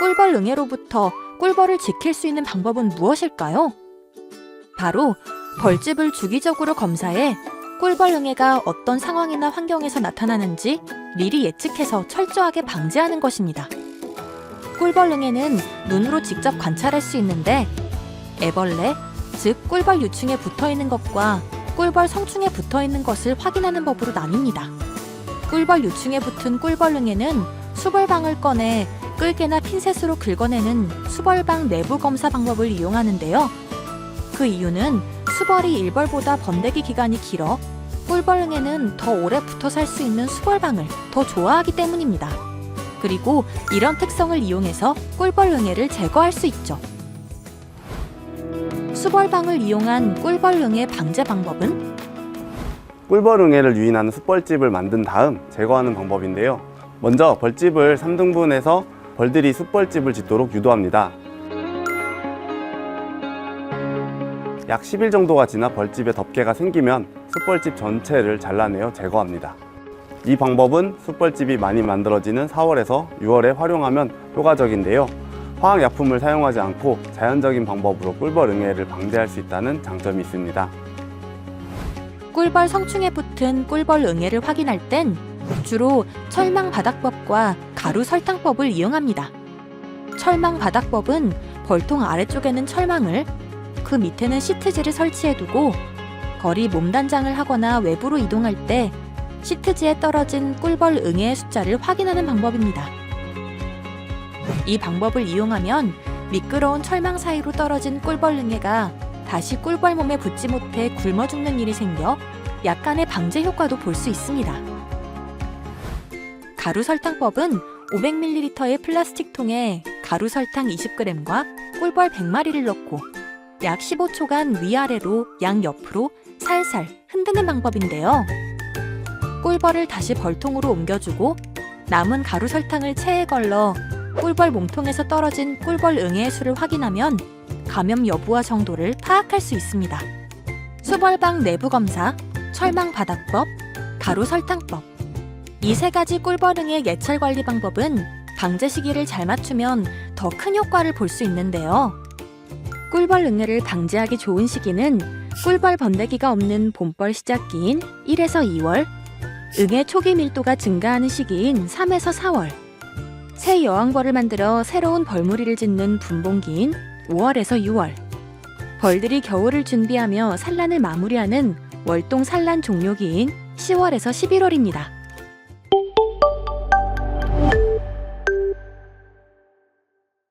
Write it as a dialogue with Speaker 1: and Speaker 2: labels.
Speaker 1: 꿀벌 응애로부터 꿀벌을 지킬 수 있는 방법은 무엇일까요? 바로 벌집을 주기적으로 검사해 꿀벌 응애가 어떤 상황이나 환경에서 나타나는지 미리 예측해서 철저하게 방지하는 것입니다. 꿀벌 응애는 눈으로 직접 관찰할 수 있는데 애벌레, 즉 꿀벌 유충에 붙어 있는 것과 꿀벌 성충에 붙어 있는 것을 확인하는 법으로 나뉩니다. 꿀벌 유충에 붙은 꿀벌 응애는 수벌방을 꺼내 끌개나 핀셋으로 긁어내는 수벌방 내부 검사 방법을 이용하는데요. 그 이유는 수벌이 일벌보다 번데기 기간이 길어 꿀벌응에는 더 오래 붙어 살 수 있는 수벌방을 더 좋아하기 때문입니다. 그리고 이런 특성을 이용해서 꿀벌응애를 제거할 수 있죠. 수벌방을 이용한 꿀벌응애 방제 방법은
Speaker 2: 꿀벌응애를 유인하는 숯벌집을 만든 다음 제거하는 방법인데요. 먼저 벌집을 3등분해서 벌들이 숯벌집을 짓도록 유도합니다. 약 10일 정도가 지나 벌집에 덮개가 생기면 숯벌집 전체를 잘라내어 제거합니다. 이 방법은 숯벌집이 많이 만들어지는 4월에서 6월에 활용하면 효과적인데요. 화학약품을 사용하지 않고 자연적인 방법으로 꿀벌응애를 방지할 수 있다는 장점이 있습니다.
Speaker 1: 꿀벌 성충에 붙은 꿀벌 응애를 확인할 땐 주로 철망 바닥법과 가루 설탕법을 이용합니다. 철망 바닥법은 벌통 아래쪽에는 철망을 그 밑에는 시트지를 설치해두고 거리 몸단장을 하거나 외부로 이동할 때 시트지에 떨어진 꿀벌 응애의 숫자를 확인하는 방법입니다. 이 방법을 이용하면 미끄러운 철망 사이로 떨어진 꿀벌 응애가 다시 꿀벌 몸에 붙지 못해 굶어 죽는 일이 생겨 약간의 방제 효과도 볼 수 있습니다. 가루 설탕법은 500ml의 플라스틱 통에 가루 설탕 20g과 꿀벌 100마리를 넣고 약 15초간 위아래로 양옆으로 살살 흔드는 방법인데요. 꿀벌을 다시 벌통으로 옮겨주고 남은 가루 설탕을 체에 걸러 꿀벌 몸통에서 떨어진 꿀벌 응애의 수를 확인하면 감염 여부와 정도를 파악할 수 있습니다. 수벌방 내부 검사, 철망 바닥법, 가루 설탕법. 이 세 가지 꿀벌응의 예철 관리 방법은 방제 시기를 잘 맞추면 더 큰 효과를 볼 수 있는데요. 꿀벌 응애를 방지하기 좋은 시기는 꿀벌 번데기가 없는 봄벌 시작기인 1에서 2월, 응애 초기 밀도가 증가하는 시기인 3에서 4월, 새 여왕벌을 만들어 새로운 벌무리를 짓는 분봉기인 5월에서 6월, 벌들이 겨울을 준비하며 산란을 마무리하는 월동 산란 종료기인 10월에서 11월입니다.